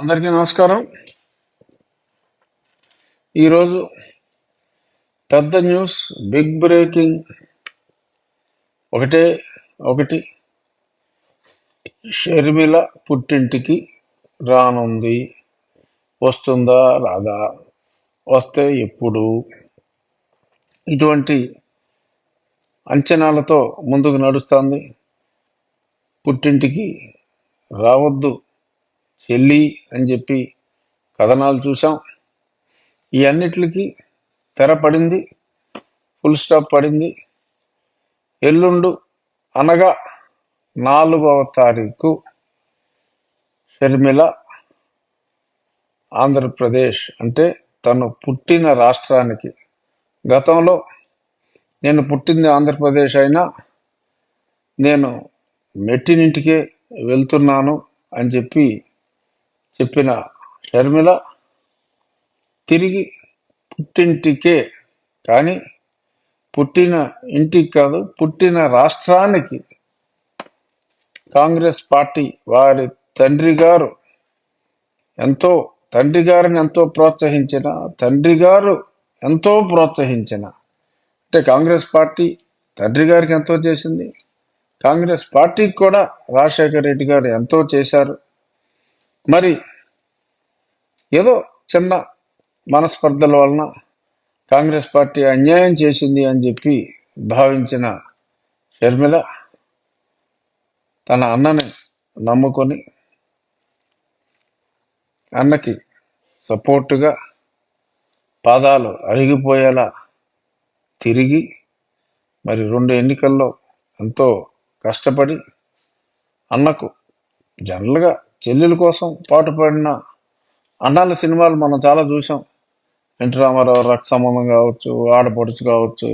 అందరికీ నమస్కారం. ఈరోజు పెద్ద న్యూస్ బిగ్ బ్రేకింగ్ ఒకటే ఒకటి. షర్మిల పుట్టింటికి రానుంది. వస్తుందా రాదా? వస్తే ఎప్పుడు? ఇటువంటి అంచనాలతో ముందుకు నడుస్తుంది. పుట్టింటికి రావద్దు. చెల్లి అని చెప్పి కథనాలు చూసాం ఈ అన్నిటికి తెర పడింది ఫుల్ స్టాప్ పడింది. ఎల్లుండు అనగా నాలుగవ తారీఖు షర్మిల ఆంధ్రప్రదేశ్ అంటే తను పుట్టిన రాష్ట్రానికి. గతంలో నేను పుట్టింది ఆంధ్రప్రదేశ్ అయినా నేను మెట్టినింటికే వెళ్తున్నాను అని చెప్పి చెప్పిన షర్మిల తిరిగి పుట్టింటికే. కానీ పుట్టిన ఇంటికి కాదు పుట్టిన రాష్ట్రానికి కాంగ్రెస్ పార్టీ వారి తండ్రి గారు ఎంతో తండ్రి గారిని ఎంతో ప్రోత్సహించిన తండ్రి గారు ఎంతో ప్రోత్సహించిన. అంటే కాంగ్రెస్ పార్టీ తండ్రి గారికి ఎంతో చేసింది. కాంగ్రెస్ పార్టీకి కూడా రాజశేఖర రెడ్డి గారు ఎంతో చేశారు. మరి ఏదో చిన్న మనస్పర్ధల వలన కాంగ్రెస్ పార్టీ అన్యాయం చేసింది అని చెప్పి భావించిన షర్మిల తన అన్నని నమ్ముకొని అన్నకి సపోర్టుగా పాదాలు అరిగిపోయేలా తిరిగి మరి రెండు ఎన్నికల్లో ఎంతో కష్టపడి అన్నకు జనరల్గా చెల్లెల కోసం పాటుపడిన అన్నాల సినిమాలు మనం చాలా చూసాం ఎన్టీ రామారావు రక్త సంబంధం కావచ్చు ఆడపడుచు కావచ్చు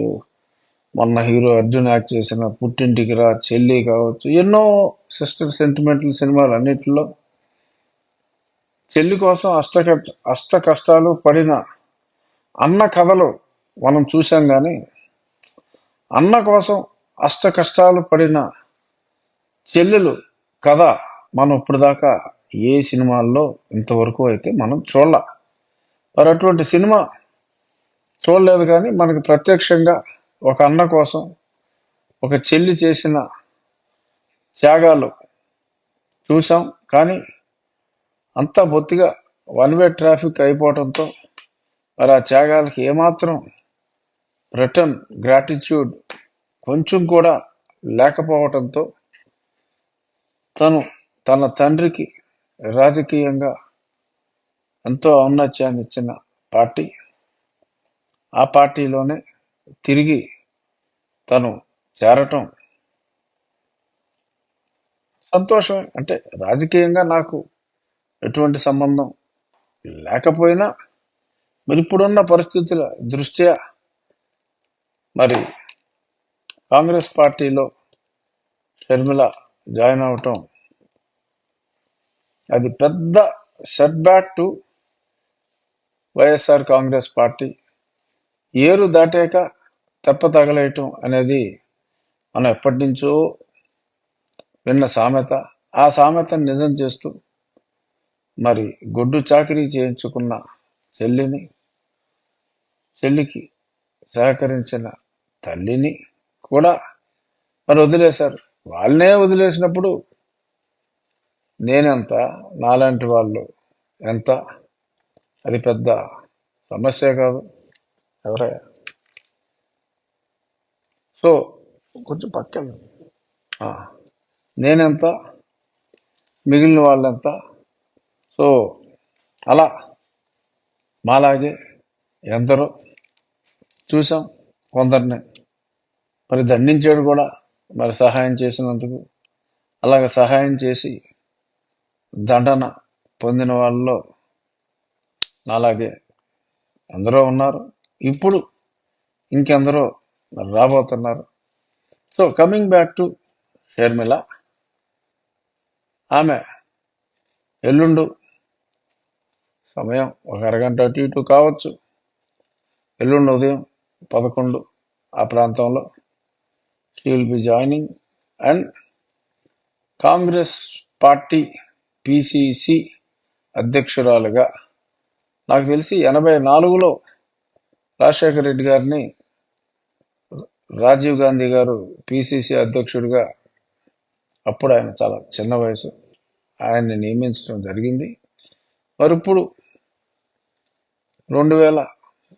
మొన్న హీరో అర్జున్ యాక్ట్ చేసిన పుట్టింటికి రా చెల్లి కావచ్చు ఎన్నో సిస్టర్ సెంటిమెంటల్ సినిమాలు అన్నిటిలో చెల్లి కోసం అష్ట అష్ట కష్టాలు పడిన అన్న కథలు మనం చూసాం కానీ అన్న కోసం అష్ట కష్టాలు పడిన చెల్లెలు కథ మనం ఇప్పుడు దాకా ఏ సినిమాల్లో ఇంతవరకు అయితే మనం చూడాల. మరి అటువంటి సినిమా చూడలేదు కానీ మనకి ప్రత్యక్షంగా ఒక అన్న కోసం ఒక చెల్లి చేసిన త్యాగాలు చూసాం కానీ అంతా బొత్తిగా వన్ వే ట్రాఫిక్ అయిపోవడంతో మరి ఆ త్యాగాలకి ఏమాత్రం రిటర్న్ గ్రాటిట్యూడ్ కొంచెం కూడా లేకపోవటంతో తను తన తండ్రికి రాజకీయంగా ఎంతో ఔన్నత్యాన్ని ఇచ్చిన పార్టీ ఆ పార్టీలోనే తిరిగి తను చేరటం సంతోషం అంటే రాజకీయంగా నాకు ఎటువంటి సంబంధం లేకపోయినా మరి ఇప్పుడున్న పరిస్థితుల దృష్ట్యా మరి కాంగ్రెస్ పార్టీలో షర్మిల జాయిన్ అవటం అది పెద్ద set back to YSR Congress party. ఏరు దాటాక తెప్ప తగలేయటం అనేది మనం ఎప్పటి నుంచో విన్న సామెత. ఆ సామెతను నిజం చేస్తూ మరి గొడ్డు చాకరీ చేయించుకున్న చెల్లిని చెల్లికి సహకరించిన తల్లిని కూడా మరి వదిలేశారు. వాళ్ళనే వదిలేసినప్పుడు నేనెంత? నాలాంటి వాళ్ళు ఎంత? అది పెద్ద సమస్య కాదు. ఎవరే? సో కొంచెం పక్కన నేనెంత? మిగిలిన వాళ్ళెంత? సో అలా. మాలాగే ఎందరో చూసాం కొందరిని. మరి దండించాడు కూడా మరి సహాయం చేసినందుకు. అలాగ సహాయం చేసి దండన పొందిన వాళ్ళలో అలాగే ఎందరో ఉన్నారు. ఇప్పుడు ఇంకెందరో రాబోతున్నారు. So coming back to Sharmila ఆమె ఎల్లుండు సమయం ఒక అరగంట అటు ఇటు కావచ్చు. ఎల్లుండి ఉదయం పదకొండు ఆ ప్రాంతంలో she will be joining and Congress party PCC అధ్యక్షురాలుగా. నాకు తెలిసి ఎనభై నాలుగులో రాజశేఖర రెడ్డి గారిని రాజీవ్ గాంధీ గారు పిసిసి అధ్యక్షుడిగా అప్పుడు ఆయన చాలా చిన్న వయసు ఆయన్ని నియమించడం జరిగింది. మరి ఇప్పుడు రెండు వేల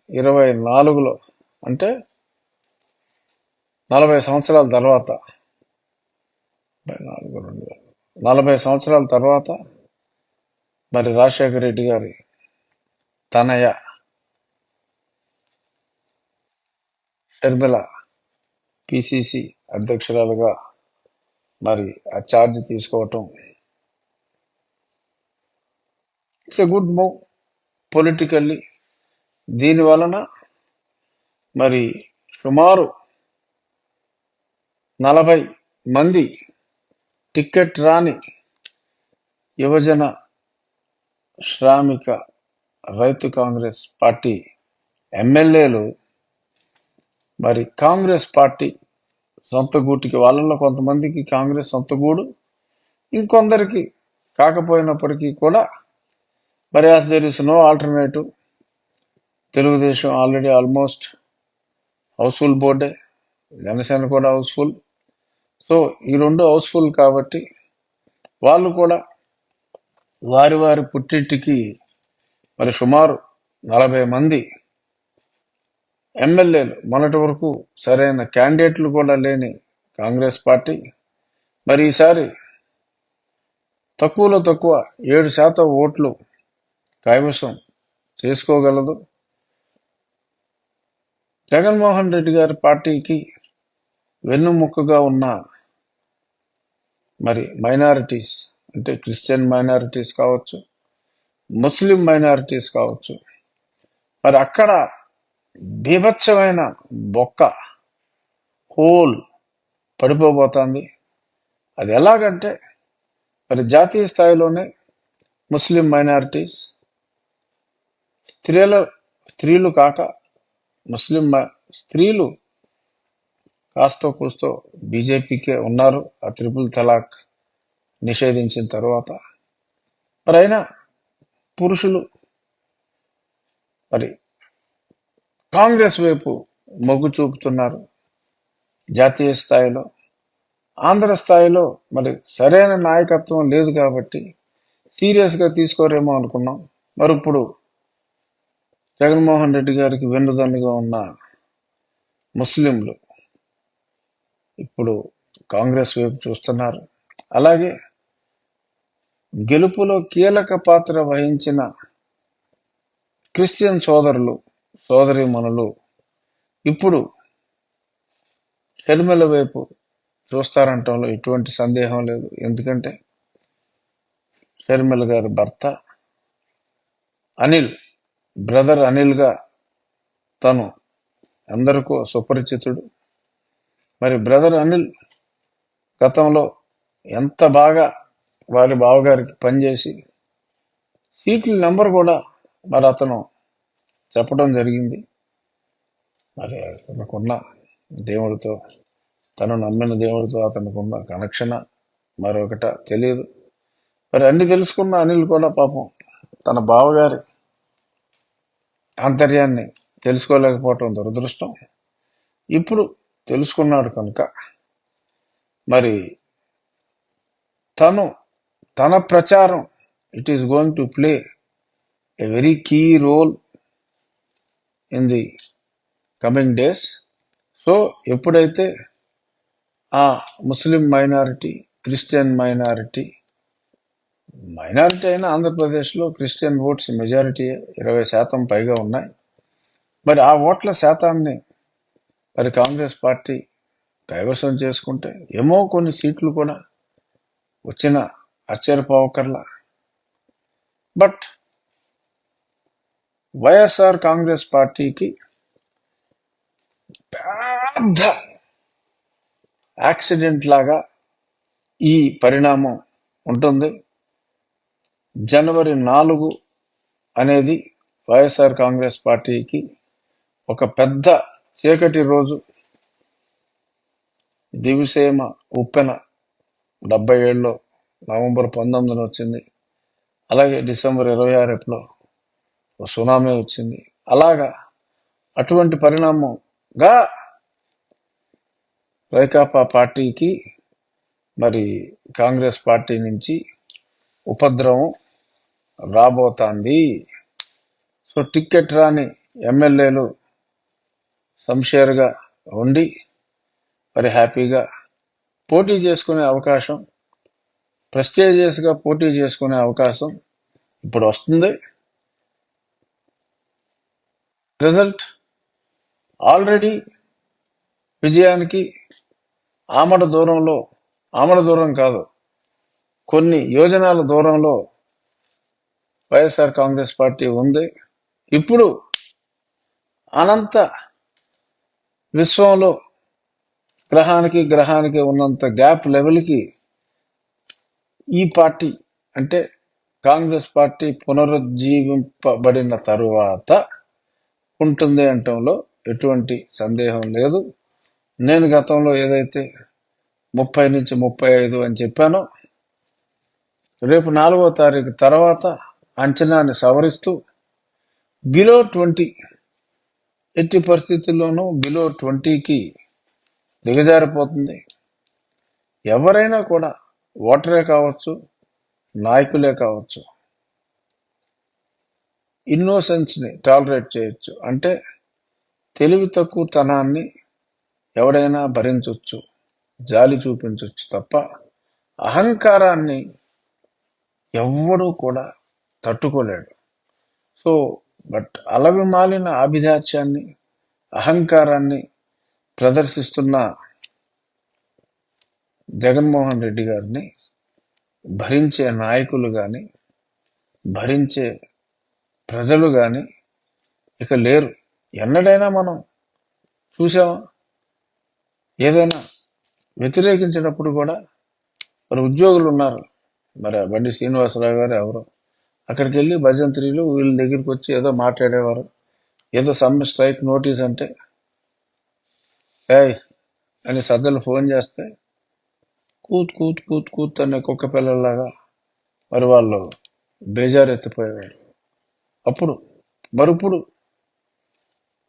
ఇరవై నాలుగులో అంటే నలభై సంవత్సరాల తర్వాత నలభై నాలుగు రెండు వేల నలభై సంవత్సరాల తర్వాత మరి రాజశేఖర రెడ్డి గారి తనయ షర్మిల పిసిసి అధ్యక్షురాలుగా మరి ఆ ఛార్జ్ తీసుకోవటం. It's a good move politically దీని వలన మరి సుమారు నలభై మంది టికెట్ రాని యువజన శ్రామిక రైతు కాంగ్రెస్ పార్టీ ఎమ్మెల్యేలు మరి కాంగ్రెస్ పార్టీ సొంత గూటికి వాళ్ళలో కొంతమందికి కాంగ్రెస్ సొంత గూడు ఇంకొందరికి కాకపోయినప్పటికీ కూడా మరి as there is no alternative Telugu Desam already almost house full బోర్డే Janasena కూడా హౌస్ఫుల్ సో ఈ రెండు హౌస్ఫుల్ కాబట్టి వాళ్ళు కూడా వారి వారి పుట్టింటికి మరి సుమారు నలభై మంది ఎమ్మెల్యేలు. మొన్నటి వరకు సరైన క్యాండిడేట్లు కూడా లేని కాంగ్రెస్ పార్టీ. మరి ఈసారి తక్కువలో తక్కువ ఏడు శాతం ఓట్లు కైవసం చేసుకోగలదు. జగన్మోహన్ రెడ్డి గారి పార్టీకి వెన్నుముక్కగా ఉన్న మరి మైనారిటీస్ అంటే క్రిస్టియన్ మైనారిటీస్ కావచ్చు ముస్లిం మైనారిటీస్ కావచ్చు. మరి అక్కడ బీభత్సమైన బొక్క హోల్ పడిపోబోతోంది. అది ఎలాగంటే మరి జాతీయ స్థాయిలోనే ముస్లిం మైనారిటీస్ స్త్రీల స్త్రీలు కాక ముస్లిం స్త్రీలు కాస్తో కూస్తో బీజేపీకే ఉన్నారు. ఆ త్రిపుల్ తలాక్ నిషేధించిన తర్వాత మరి అయినా పురుషులు మరి కాంగ్రెస్ వైపు మొగ్గు చూపుతున్నారు. జాతీయ స్థాయిలో ఆంధ్ర స్థాయిలో మరి సరైన నాయకత్వం లేదు కాబట్టి సీరియస్గా తీసుకోరేమో అనుకున్నాం. మరి ఇప్పుడు జగన్మోహన్ రెడ్డి గారికి వెన్నుదన్నుగా ఉన్న ముస్లింలు ఇప్పుడు కాంగ్రెస్ వైపు చూస్తున్నారు. అలాగే గెలుపులో కీలక పాత్ర వహించిన క్రిస్టియన్ సోదరులు సోదరిమణులు ఇప్పుడు షర్మిల వైపు చూస్తారంటంలో ఎటువంటి సందేహం లేదు. ఎందుకంటే షర్మిల గారి భర్త అనిల్ బ్రదర్ అనిల్గా తను అందరికీ సుపరిచితుడు. మరి బ్రదర్ అనిల్ గతంలో ఎంత బాగా వారి బావగారికి పనిచేసి సీట్ల నెంబర్ కూడా మరి అతను చెప్పడం జరిగింది. మరి అతనుకున్న దేవుడితో తను నమ్మిన దేవుడితో అతనుకున్న కనెక్షన్ మరొకట తెలియదు. మరి అన్ని తెలుసుకున్న అనిల్ కూడా పాపం తన బావగారి ఆంతర్యాన్ని తెలుసుకోలేకపోవటం దురదృష్టం. ఇప్పుడు తెలుసుకున్నాడు కనుక. మరి తను తన ప్రచారం it is going to play a very key role in the coming days so ఎప్పుడైతే ఆ Muslim minority Christian minority minority అయినా ఆంధ్రప్రదేశ్లో క్రిస్టియన్ ఓట్స్ మెజారిటీ ఇరవై శాతం పైగా ఉన్నాయి. మరి ఆ ఓట్ల శాతాన్ని మరి కాంగ్రెస్ పార్టీ కైవసం చేసుకుంటే ఏమో కొన్ని సీట్లు కూడా వచ్చిన ఆశ్చర్యపోవకర్లా బట్ వైఎస్ఆర్ కాంగ్రెస్ పార్టీకి పెద్ద యాక్సిడెంట్ లాగా ఈ పరిణామం ఉంటుంది. జనవరి నాలుగు అనేది వైఎస్ఆర్ కాంగ్రెస్ పార్టీకి ఒక పెద్ద చీకటి రోజు దివిసేమ ఉప్పెన డెబ్బై ఏడులో నవంబర్ పంతొమ్మిదిన వచ్చింది. అలాగే డిసెంబర్ ఇరవై ఆరు ఎప్పుడో సునామీ వచ్చింది. అలాగా అటువంటి పరిణామంగా వైకాపా పార్టీకి మరి కాంగ్రెస్ పార్టీ నుంచి ఉపద్రవం రాబోతోంది. సో టిక్కెట్ రాని ఎమ్మెల్యేలు సంషేర్గా ఉండి మరి హ్యాపీగా పోటీ చేసుకునే అవకాశం ప్రెస్టేజియస్గా పోటీ చేసుకునే అవకాశం ఇప్పుడు వస్తుంది. రిజల్ట్ ఆల్రెడీ విజయానికి ఆమడ దూరంలో ఆమడ దూరం కాదు కొన్ని యోజనాల దూరంలో వైఎస్ఆర్ కాంగ్రెస్ పార్టీ ఉంది. ఇప్పుడు అనంత విశ్వంలో గ్రహానికి గ్రహానికి ఉన్నంత గ్యాప్ లెవెల్కి ఈ పార్టీ అంటే కాంగ్రెస్ పార్టీ పునరుజ్జీవింపబడిన తరువాత ఉంటుంది అంటంలో ఎటువంటి సందేహం లేదు. నేను గతంలో ఏదైతే ముప్పై నుంచి ముప్పై ఐదు అని చెప్పానో రేపు నాలుగో తారీఖు తర్వాత అంచనాన్ని సవరిస్తూ బిలో ట్వంటీ ఎట్టి పరిస్థితుల్లోనూ బిలో ట్వంటీకి దిగజారిపోతుంది. ఎవరైనా కూడా ఓటరే కావచ్చు నాయకులే కావచ్చు ఇన్నోసెన్స్ని టాలరేట్ చేయొచ్చు. అంటే తెలివి తక్కువతనాన్ని ఎవడైనా భరించవచ్చు జాలి చూపించవచ్చు తప్ప అహంకారాన్ని ఎవ్వడూ కూడా తట్టుకోలేడు. సో బట్ అలవి మాలిన ఆభిజాత్యాన్ని అహంకారాన్ని ప్రదర్శిస్తున్న జగన్మోహన్ రెడ్డి గారిని భరించే నాయకులు కానీ భరించే ప్రజలు కానీ ఇక లేరు. ఎన్నడైనా మనం చూసామా ఏదైనా వ్యతిరేకించినప్పుడు కూడా మరి ఉద్యోగులు ఉన్నారు. మరి బండి శ్రీనివాసరావు గారు ఎవరు? అక్కడికి వెళ్ళి భజంత్రీలు వీళ్ళ దగ్గరికి వచ్చి ఏదో మాట్లాడేవారు. ఏదో సమ్మె స్ట్రైక్ నోటీస్ అంటే ఏయ్ అని సద్దలు ఫోన్ చేస్తే కూత్ కూత్ కూత్ కూత్ అనే కుక్క పిల్లల్లాగా మరి వాళ్ళు బేజారు ఎత్తిపోయేవారు. అప్పుడు మరిప్పుడు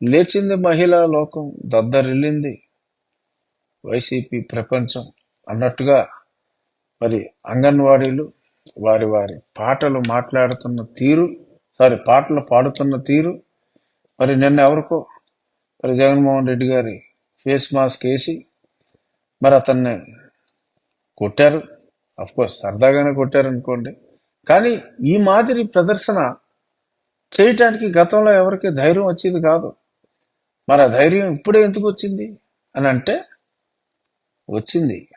లేచింది మహిళా లోకం దద్దరిల్లింది వైసీపీ ప్రపంచం అన్నట్టుగా మరి అంగన్వాడీలు వారి వారి పాటలు మాట్లాడుతున్న తీరు సారీ పాటలు పాడుతున్న తీరు. మరి నిన్న ఎవరికో? మరి జగన్మోహన్ రెడ్డి గారి ఫేస్ మాస్క్ వేసి మరి అతన్ని కొట్టారు. కోర్స్ సరదాగానే కొట్టారు అనుకోండి కానీ ఈ మాదిరి ప్రదర్శన చేయటానికి గతంలో ఎవరికి ధైర్యం వచ్చేది కాదు. మరి ఆ ధైర్యం ఇప్పుడే ఎందుకు వచ్చింది? అని అంటే వచ్చింది.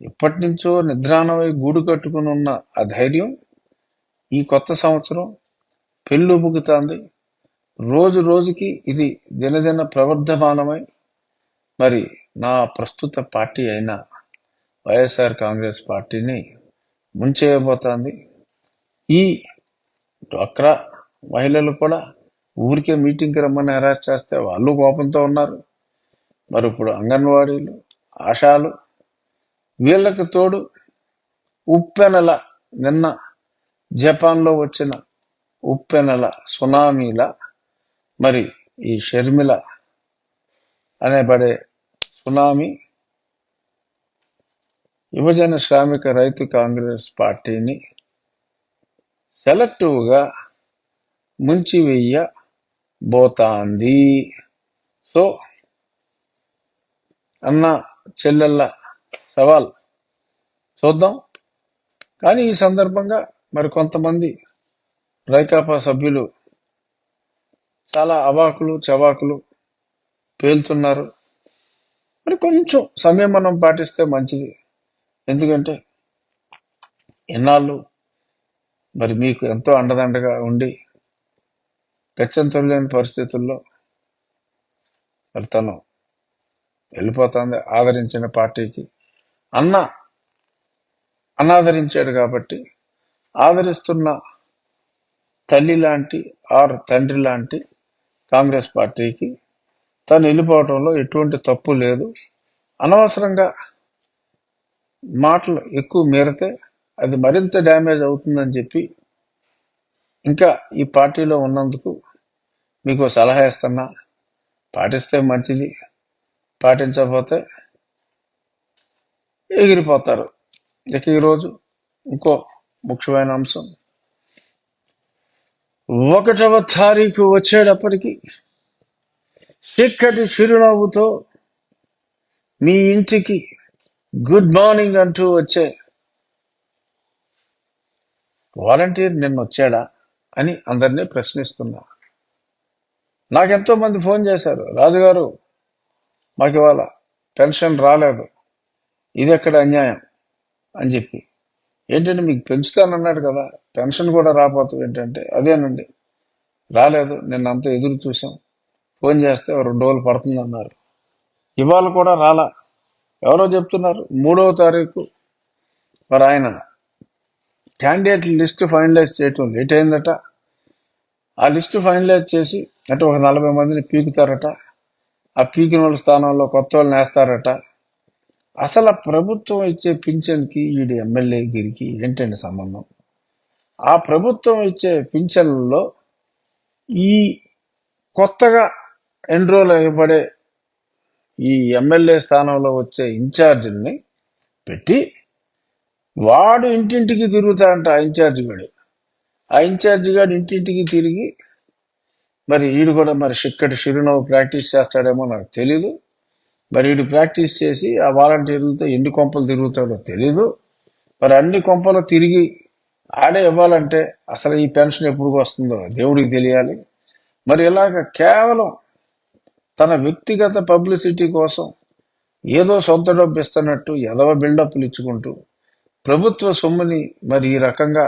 ఎప్పటి నుంచో నిద్రాణమై గూడు కట్టుకుని ఉన్న ఆ ధైర్యం ఈ కొత్త సంవత్సరం పెళ్ళుబుకుతాంది రోజు రోజుకి ఇది దినదిన ప్రవర్ధమానమై మరి నా ప్రస్తుత పార్టీ అయిన వైఎస్ఆర్ కాంగ్రెస్ పార్టీని ముంచేయబోతోంది. ఈ డ్వాక్రా మహిళలు కూడా ఊరికే మీటింగ్కి రమ్మని హెరాస్ చేస్తే వాళ్ళు కోపంతో ఉన్నారు. మరి ఇప్పుడు అంగన్వాడీలు ఆశాలు వీళ్ళకి తోడు ఉప్పెనల నిన్న జపాన్లో వచ్చిన ఉప్పెనల సునామీల మరి ఈ షర్మిల అనేబడే సునామీ యువజన శ్రామిక రైతు కాంగ్రెస్ పార్టీని సెలెక్టివ్గా ముంచివేయ బోతాంది సో అన్న చెల్లెళ్ళ సవాల్. చూద్దాం. కానీ ఈ సందర్భంగా మరి కొంతమంది రైకాపా సభ్యులు చాలా అవాకులు చవాకులు పేలుతున్నారు. మరి కొంచెం సమయం మనం పాటిస్తే మంచిది. ఎందుకంటే ఎన్నాళ్ళు మరి మీకు ఎంతో అండదండగా ఉండి గచ్చంతరం లేని పరిస్థితుల్లో మరి తను వెళ్ళిపోతుంది ఆదరించిన పార్టీకి. అన్న అనాదరించాడు కాబట్టి ఆదరిస్తున్న తల్లి లాంటి ఆర్ తండ్రి లాంటి కాంగ్రెస్ పార్టీకి తను వెళ్ళిపోవటంలో ఎటువంటి తప్పు లేదు. అనవసరంగా మాటలు ఎక్కువ మీరితే అది మరింత డ్యామేజ్ అవుతుందని చెప్పి ఇంకా ఈ పార్టీలో ఉన్నందుకు మీకు సలహా ఇస్తున్నా. పాటిస్తే మంచిది. పాటించకపోతే ఎగిరిపోతారు. ఇక ఈరోజు ఇంకో ముఖ్యమైన అంశం. ఒకటవ తారీఖు వచ్చేటప్పటికి చిక్కటి చిరునవ్వుతో మీ ఇంటికి గుడ్ మార్నింగ్ అంటూ వచ్చే వాలంటీర్ నిన్న వచ్చాడా అని అందరినీ ప్రశ్నిస్తున్నా. నాకెంతో మంది ఫోన్ చేశారు. రాజుగారు మాకు ఇవాళ పెన్షన్ రాలేదు. ఇది ఎక్కడ అన్యాయం? అని చెప్పి. ఏంటంటే మీకు పెంచుతానన్నాడు కదా పెన్షన్ కూడా రాపోతుంది ఏంటంటే అదేనండి. రాలేదు నిన్న అంతా ఎదురు చూసాం ఫోన్ చేస్తే రెండు రోజులు పడుతుంది అన్నారు ఇవాళ కూడా రాలా. ఎవరో చెప్తున్నారు మూడవ తారీఖు. మరి ఆయన క్యాండిడేట్ లిస్ట్ ఫైనలైజ్ చేయటం లేట్ అయిందట. ఆ లిస్ట్ ఫైనలైజ్ చేసి అంటే ఒక నలభై మందిని పీకుతారట. ఆ పీకిన వాళ్ళ స్థానంలో కొత్త వాళ్ళని వేస్తారట. అసలు ప్రభుత్వం ఇచ్చే పింఛన్కి వీడి ఎమ్మెల్యే గిరికి ఏంటండి సంబంధం? ఆ ప్రభుత్వం ఇచ్చే పింఛన్లలో ఈ కొత్తగా ఎన్రోల్ అయ్యబడే ఈ ఎమ్మెల్యే స్థానంలో వచ్చే ఇన్ఛార్జిని పెట్టి వాడు ఇంటింటికి తిరుగుతాడంట ఆ ఇన్ఛార్జ్ వీడు. ఆ ఇన్ఛార్జ్ గాడు ఇంటింటికి తిరిగి మరి వీడు కూడా మరి చిక్కటి చిరునవ్వు ప్రాక్టీస్ చేస్తాడేమో నాకు తెలీదు. మరి వీడు ప్రాక్టీస్ చేసి ఆ వాలంటీర్లతో ఎన్ని కొంపలు తిరుగుతాడో తెలీదు. మరి అన్ని కొంపలు తిరిగి ఆడే ఇవ్వాలంటే అసలు ఈ పెన్షన్ ఎప్పుడు వస్తుందో దేవుడికి తెలియాలి. మరి ఇలాగ కేవలం తన వ్యక్తిగత పబ్లిసిటీ కోసం ఏదో సొంత డబ్బు ఇస్తున్నట్టు ఎదవ బిల్డప్లు ఇచ్చుకుంటూ ప్రభుత్వ సొమ్ముని మరి ఈ రకంగా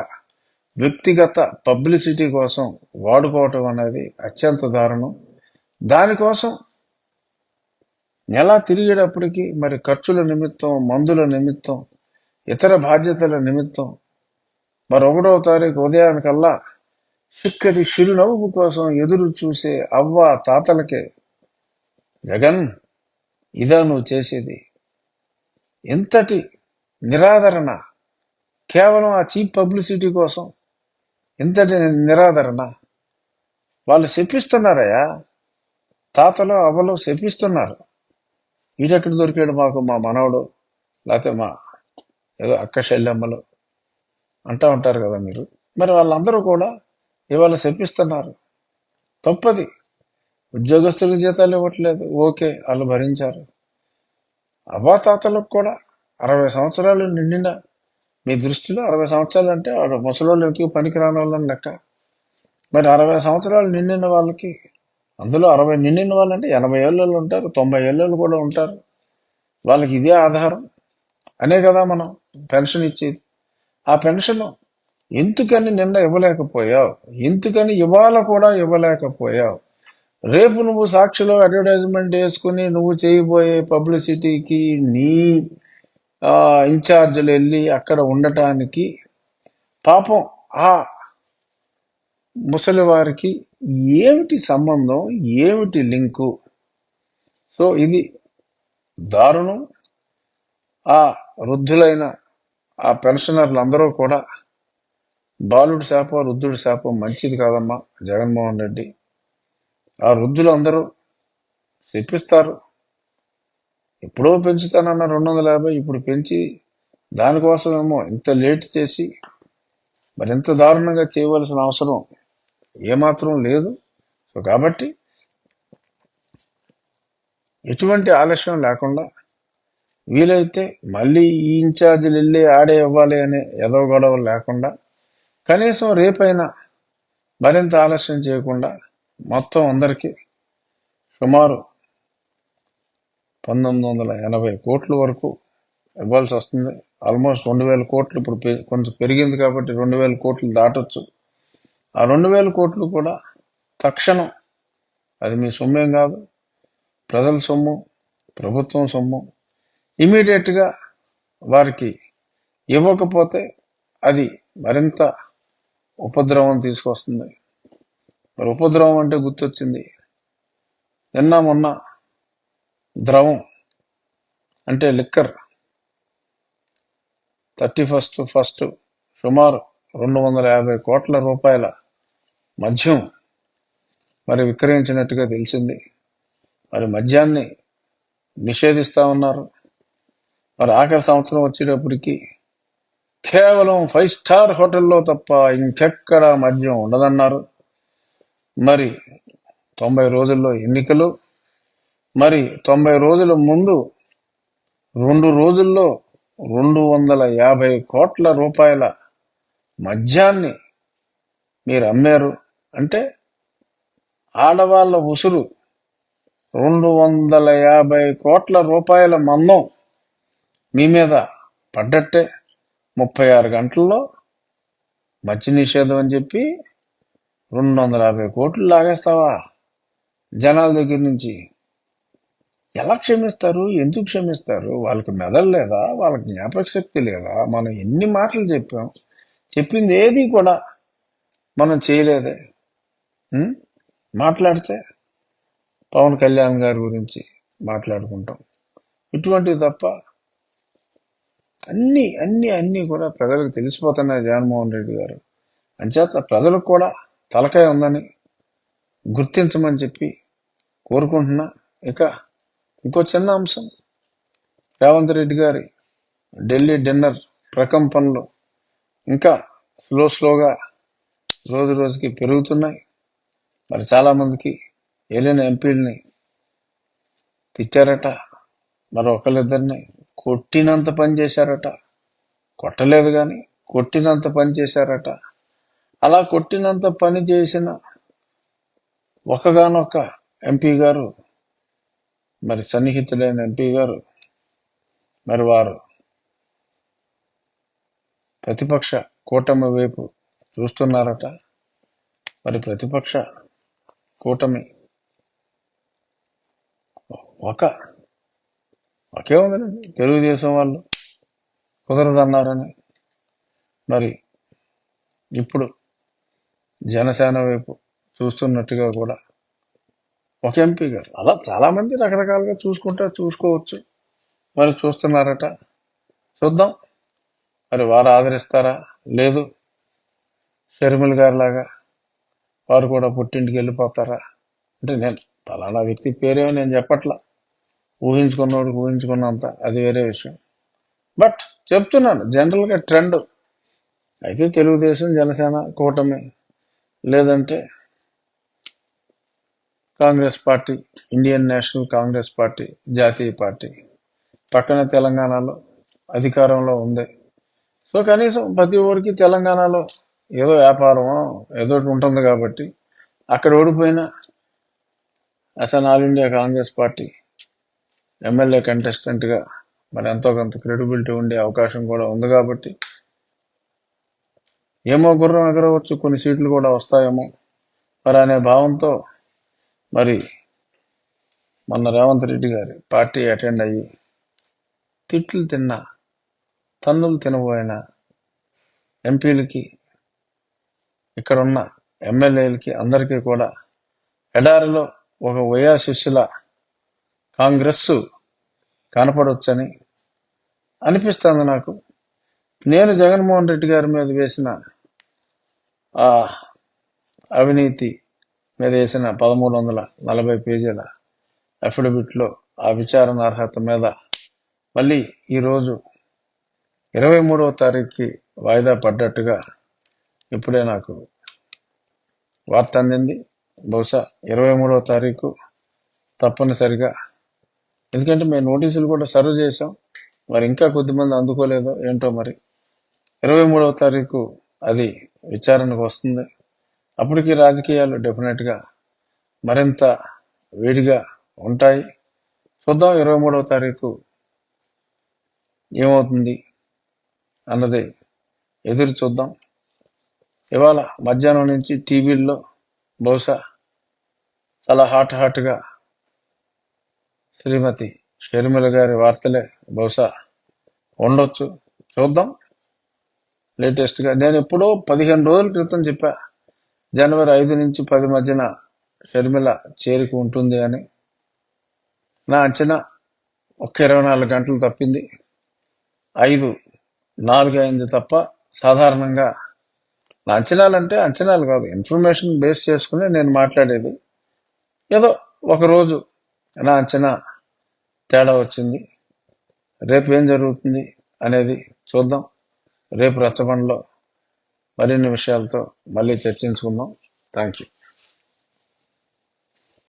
వ్యక్తిగత పబ్లిసిటీ కోసం వాడుకోవటం అనేది అత్యంత దారుణం. దానికోసం నెల తిరిగేటప్పటికి మరి ఖర్చుల నిమిత్తం మందుల నిమిత్తం ఇతర బాధ్యతల నిమిత్తం మరి ఒకటవ తారీఖు ఉదయానికల్లా చిక్కటి చిరునవ్వు కోసం ఎదురు చూసే అవ్వ తాతలకే జగన్ ఇదా నువ్వు చేసేది. ఎంతటి నిరాదరణ కేవలం ఆ చీప్ పబ్లిసిటీ కోసం ఇంతటి నిరాదరణ. వాళ్ళు శపిస్తున్నారయ్యా. తాతలు అవ్వలు శపిస్తున్నారు. ఈడెక్కడ దొరికాడు మాకు? మా మనవడు లేకపోతే మా ఏదో అక్క శల్యమ్మలు అంటూ ఉంటారు కదా మీరు. మరి వాళ్ళందరూ కూడా ఇవాళ శపిస్తున్నారు. తప్పది. ఉద్యోగస్తులకు జీతాలు ఇవ్వట్లేదు. ఓకే వాళ్ళు భరించారు. అవ్వాతాతలకు కూడా అరవై సంవత్సరాలు నిండిన మీ దృష్టిలో అరవై సంవత్సరాలు అంటే వాడు ముసలోళ్ళు ఎందుకు పనికి రాని వాళ్ళని లెక్క? మరి అరవై సంవత్సరాలు నిండిన వాళ్ళకి అందులో అరవై నిండిన వాళ్ళంటే ఎనభై ఏళ్ళు ఉంటారు తొంభై ఏళ్ళు కూడా ఉంటారు. వాళ్ళకి ఇదే ఆధారం. అనే కదా మనం పెన్షన్ ఇచ్చేది. ఆ పెన్షన్ ఎందుకని నిన్న ఇవ్వలేకపోయావు? ఎందుకని ఇవాళ కూడా ఇవ్వలేకపోయావు? రేపు నువ్వు సాక్షిలో అడ్వర్టైజ్మెంట్ వేసుకుని నువ్వు చేయబోయే పబ్లిసిటీకి నీ ఆ, ఇన్ఛార్జీలు వెళ్ళి అక్కడ ఉండటానికి పాపం ఆ ముసలి వారికి ఏమిటి సంబంధం? ఏమిటి లింకు? సో ఇది దారుణం. ఆ వృద్ధులైన ఆ పెన్షనర్లు అందరూ కూడా బాలుడి శాపం వృద్ధుడి శాపం మంచిది కాదమ్మా జగన్మోహన్ రెడ్డి. ఆ వృద్ధులు అందరూ చెప్పిస్తారు ఎప్పుడో పెంచుతానన్న రెండు వందల యాభై ఇప్పుడు పెంచి దానికోసమేమో ఇంత లేట్ చేసి మరింత దారుణంగా చేయవలసిన అవసరం ఏమాత్రం లేదు. సో కాబట్టి ఎటువంటి ఆలస్యం లేకుండా వీలైతే మళ్ళీ ఈ ఇన్ఛార్జీలు వెళ్ళి ఆడే ఇవ్వాలి అనే ఏదో గొడవలు లేకుండా కనీసం రేపైనా మరింత ఆలస్యం చేయకుండా మొత్తం అందరికీ సుమారు పంతొమ్మిది వందల ఎనభై కోట్ల వరకు ఇవ్వాల్సి వస్తుంది. ఆల్మోస్ట్ రెండు వేల కోట్లు ఇప్పుడు పె- కొంచెం పెరిగింది కాబట్టి రెండు వేల కోట్లు దాటొచ్చు. ఆ రెండు వేల కోట్లు కూడా తక్షణం. అది మీ సొమ్మేం కాదు. ప్రజల సొమ్ము ప్రభుత్వం సొమ్ము. ఇమీడియట్గా వారికి ఇవ్వకపోతే అది మరింత ఉపద్రవం తీసుకొస్తుంది. మరి ఉపద్రవం అంటే గుర్తొచ్చింది. నిన్న మొన్న ద్రవం అంటే లిక్కర్ థర్టీ ఫస్ట్ ఫస్ట్ సుమారు రెండు వందల యాభై కోట్ల రూపాయల మద్యం మరి విక్రయించినట్టుగా తెలిసింది. మరి మద్యాన్ని నిషేధిస్తా ఉన్నారు. మరి ఆఖరి సంవత్సరం వచ్చేటప్పటికి కేవలం ఫైవ్ స్టార్ హోటల్లో తప్ప ఇంకెక్కడ మద్యం ఉండదన్నారు. మరి తొంభై రోజుల్లో ఎన్నికలు మరి తొంభై రోజుల ముందు రెండు రోజుల్లో రెండు వందల యాభై కోట్ల రూపాయల మద్యాన్ని మీరు అమ్మారు. అంటే ఆడవాళ్ళ ఉసురు రెండు వందల యాభై కోట్ల రూపాయల మందం మీ మీద పడ్డట్టే. ముప్పై ఆరు గంటల్లో మద్య నిషేధం అని చెప్పి రెండు వందల యాభై కోట్లు లాగేస్తావా? జనాల దగ్గర నుంచి ఎలా క్షమిస్తారు? ఎందుకు క్షమిస్తారు? వాళ్ళకి మెదడు లేదా? వాళ్ళకి జ్ఞాపక శక్తి లేదా? మనం ఎన్ని మాటలు చెప్పాం? చెప్పింది ఏది కూడా మనం చేయలేదే. మాట్లాడితే పవన్ కళ్యాణ్ గారి గురించి మాట్లాడుకుంటాం. ఇటువంటివి తప్ప అన్ని అన్ని అన్ని కూడా ప్రజలకు తెలిసిపోతున్నాయి జగన్మోహన్ రెడ్డి గారు. అంచేత ప్రజలకు కూడా తలకాయ ఉందని గుర్తించమని చెప్పి కోరుకుంటున్నా. ఇక ఇంకో చిన్న అంశం. రేవంత్ రెడ్డి గారి ఢిల్లీ డిన్నర్ ప్రకంపనలు ఇంకా స్లో స్లోగా రోజు రోజుకి పెరుగుతున్నాయి. మరి చాలామందికి ఏలిన ఎంపీలని తిట్టారట. మరి ఒకళ్ళిద్దరిని కొట్టినంత పని చేశారట. కొట్టలేదు కానీ కొట్టినంత పని చేశారట. అలా కొట్టినంత పని చేసిన ఒకగానొక్క ఎంపీ గారు మరి సన్నిహితులైన ఎంపీ గారు మరి వారు ప్రతిపక్ష కూటమి వైపు చూస్తున్నారట. మరి ప్రతిపక్ష కూటమి. ఒక ఒకే ఉందండి తెలుగుదేశం వాళ్ళు కుదరదన్నారని. మరి ఇప్పుడు జనసేన వైపు చూస్తున్నట్టుగా కూడా ఒక ఎంపీ గారు. అలా చాలామంది రకరకాలుగా చూసుకుంటా చూసుకోవచ్చు. మరి చూస్తున్నారట. చూద్దాం. మరి వారు ఆదరిస్తారా? లేదు. షర్మిల్ గారు లాగా వారు కూడా పుట్టింటికి వెళ్ళిపోతారా? అంటే నేను పలానా వ్యక్తి పేరేమో నేను చెప్పట్లా. ఊహించుకున్నోడు ఊహించుకున్నంత అది వేరే విషయం. బట్ చెప్తున్నాను జనరల్గా ట్రెండ్. అయితే తెలుగుదేశం జనసేన కూటమి లేదంటే Congress party Indian National Congress party జాతీయ పార్టీ. పక్కన తెలంగాణలో అధికారంలో ఉంది. సో కనీసం ప్రతి ఊరికి తెలంగాణలో ఏదో వ్యాపారమో ఏదో ఉంటుంది కాబట్టి అక్కడ ఓడిపోయిన అసలు all India Congress party MLA కంటెస్టెంట్గా మరి ఎంతో కొంత క్రెడిబిలిటీ ఉండే అవకాశం కూడా ఉంది కాబట్టి ఏమో గుర్రం ఎగరవచ్చు కొన్ని సీట్లు కూడా వస్తాయేమో మరి అనే భావంతో మరి మొన్న రేవంత్ రెడ్డి గారి పార్టీ అటెండ్ అయ్యి తిట్లు తిన్నా తన్నులు తినబోయిన ఎంపీలకి ఇక్కడ ఉన్న ఎమ్మెల్యేలకి అందరికీ కూడా ఎడారిలో ఒక వయాశిష్యుల కాంగ్రెస్ కనపడవచ్చని అనిపిస్తుంది నాకు. నేను జగన్మోహన్ రెడ్డి గారి మీద వేసిన ఆ అవినీతి మీద వేసిన పదమూడు వందల నలభై పేజీల అఫిడవిట్లో ఆ విచారణ అర్హత మీద మళ్ళీ ఈరోజు ఇరవై మూడవ తారీఖుకి వాయిదా పడ్డట్టుగా ఇప్పుడే నాకు వార్త అందింది. బహుశా ఇరవై మూడవ తారీఖు తప్పనిసరిగా. ఎందుకంటే మేము నోటీసులు కూడా సర్వ్ చేసాం మరి ఇంకా కొద్దిమంది అందుకోలేదో ఏంటో మరి. ఇరవై మూడవ తారీఖు అది విచారణకు వస్తుంది. అప్పటికి రాజకీయాలు డెఫినెట్గా మరింత వేడిగా ఉంటాయి. చూద్దాం ఇరవై మూడవ తారీఖు ఏమవుతుంది అన్నది ఎదురు చూద్దాం. ఇవాళ మధ్యాహ్నం నుంచి టీవీల్లో బహుశా చాలా హాట్ హాట్గా శ్రీమతి షర్మిల గారి వార్తలే బహుశా ఉండొచ్చు. చూద్దాం. లేటెస్ట్గా నేను ఎప్పుడో పదిహేను రోజుల క్రితం చెప్పా జనవరి ఐదు నుంచి పది మధ్యన షర్మిల చేరిక ఉంటుంది అని. నా అంచనా ఒక్క ఇరవై నాలుగు గంటలు తప్పింది. ఐదు నాలుగు అయింది తప్ప సాధారణంగా అంచనాలు అంటే అంచనాలు కాదు. ఇన్ఫర్మేషన్ బేస్ చేసుకుని నేను మాట్లాడేది. ఏదో ఒకరోజు నా అంచనా తేడా వచ్చింది. రేపు ఏం జరుగుతుంది అనేది చూద్దాం. రేపు రచ్చబండలో మరిన్ని విషయాలతో మళ్ళీ చర్చించుకుందాం. Thank you